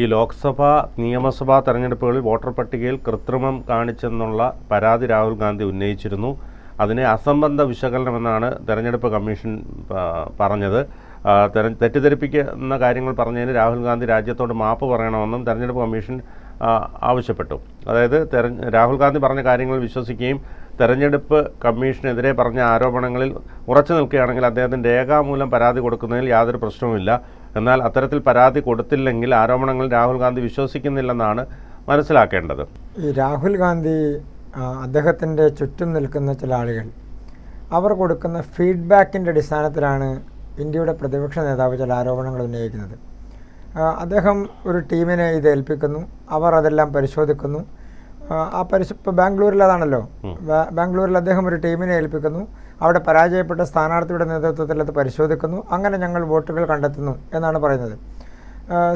ഈ ലോക്സഭാ നിയമസഭാ തെരഞ്ഞെടുപ്പുകളിൽ വോട്ടർ പട്ടികയിൽ കൃത്രിമം കാണിച്ചെന്നുള്ള പരാതി രാഹുൽ ഗാന്ധി ഉന്നയിച്ചിരുന്നു. അതിനെ അസംബന്ധ വിശകലനമെന്നാണ് തെരഞ്ഞെടുപ്പ് കമ്മീഷൻ പറഞ്ഞത്. തെറ്റിദ്ധരിപ്പിക്കുന്ന കാര്യങ്ങൾ പറഞ്ഞതിന് രാഹുൽ ഗാന്ധി രാജ്യത്തോട് മാപ്പ് പറയണമെന്നും തെരഞ്ഞെടുപ്പ് കമ്മീഷൻ ആവശ്യപ്പെട്ടു. അതായത് രാഹുൽ ഗാന്ധി പറഞ്ഞ കാര്യങ്ങൾ വിശ്വസിക്കുകയും തെരഞ്ഞെടുപ്പ് കമ്മീഷനെതിരെ പറഞ്ഞ ആരോപണങ്ങളിൽ ഉറച്ചു നിൽക്കുകയാണെങ്കിൽ അദ്ദേഹത്തിന് രേഖാമൂലം പരാതി കൊടുക്കുന്നതിൽ യാതൊരു പ്രശ്നവുമില്ല. എന്നാൽ അത്തരത്തിൽ പരാതി കൊടുത്തില്ലെങ്കിൽ ആരോപണങ്ങൾ രാഹുൽ ഗാന്ധി വിശ്വസിക്കുന്നില്ലെന്നാണ് മനസ്സിലാക്കേണ്ടത്. ഈ രാഹുൽ ഗാന്ധി അദ്ദേഹത്തിന്റെ ചുറ്റും നിൽക്കുന്ന ചില ആളുകൾ അവർ കൊടുക്കുന്ന ഫീഡ്ബാക്കിന്റെ അടിസ്ഥാനത്തിലാണ് ഇന്ത്യയുടെ പ്രതിപക്ഷ നേതാവ് ചില ആരോപണങ്ങൾ ഉന്നയിക്കുന്നത്. അദ്ദേഹം ഒരു ടീമിനെ ഇത് ഏൽപ്പിക്കുന്നു അവർ അതെല്ലാം പരിശോധിക്കുന്നു. ആ, ആ പരിശോ ഇപ്പോൾ ബാംഗ്ലൂരിൽ അതാണല്ലോ. ബാംഗ്ലൂരിൽ അദ്ദേഹം ഒരു ടീമിനെ ഏൽപ്പിക്കുന്നു. അവിടെ പരാജയപ്പെട്ട സ്ഥാനാർത്ഥിയുടെ നേതൃത്വത്തിൽ അത് പരിശോധിക്കുന്നു. അങ്ങനെ ഞങ്ങൾ വോട്ടുകൾ കണ്ടെത്തുന്നു എന്നാണ് പറയുന്നത്.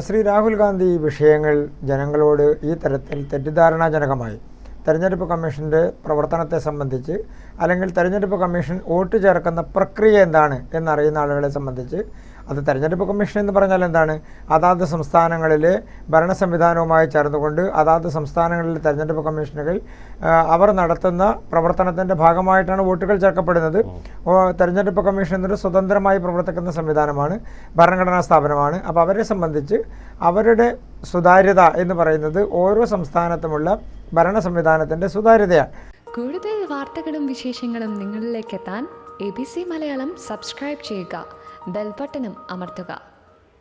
ശ്രീ രാഹുൽ ഗാന്ധി വിഷയങ്ങൾ ജനങ്ങളോട് ഈ തരത്തിൽ തെറ്റിദ്ധാരണാജനകമായി. തെരഞ്ഞെടുപ്പ് കമ്മീഷന്റെ പ്രവർത്തനത്തെ സംബന്ധിച്ച് അല്ലെങ്കിൽ തെരഞ്ഞെടുപ്പ് കമ്മീഷൻ വോട്ട് ചേർക്കുന്ന പ്രക്രിയ എന്താണ് എന്നറിയുന്ന ആളുകളെ സംബന്ധിച്ച് അത് തെരഞ്ഞെടുപ്പ് കമ്മീഷൻ എന്ന് പറഞ്ഞാൽ എന്താണ്? അതാത് സംസ്ഥാനങ്ങളിലെ ഭരണ സംവിധാനവുമായി ചേർന്നുകൊണ്ട് അതാത് സംസ്ഥാനങ്ങളിലെ തെരഞ്ഞെടുപ്പ് കമ്മീഷനുകൾ അവർ നടത്തുന്ന പ്രവർത്തനത്തിന്റെ ഭാഗമായിട്ടാണ് വോട്ടുകൾ ചേർക്കപ്പെടുന്നത്. തെരഞ്ഞെടുപ്പ് കമ്മീഷൻ എന്നൊരു സ്വതന്ത്രമായി പ്രവർത്തിക്കുന്ന സംവിധാനമാണ് ഭരണഘടനാ സ്ഥാപനമാണ്. അപ്പോൾ അവരെ സംബന്ധിച്ച് അവരുടെ സുതാര്യത എന്ന് പറയുന്നത് ഓരോ സംസ്ഥാനത്തുമുള്ള ഭരണ സംവിധാനത്തിന്റെ സുതാര്യതയാണ്. കൂടുതൽ വാർത്തകളും വിശേഷങ്ങളും നിങ്ങളിലേക്ക് എത്താൻ A B C Malayalam subscribe ചെയ്യുക. ബെൽബട്ടനും അമർത്തുക.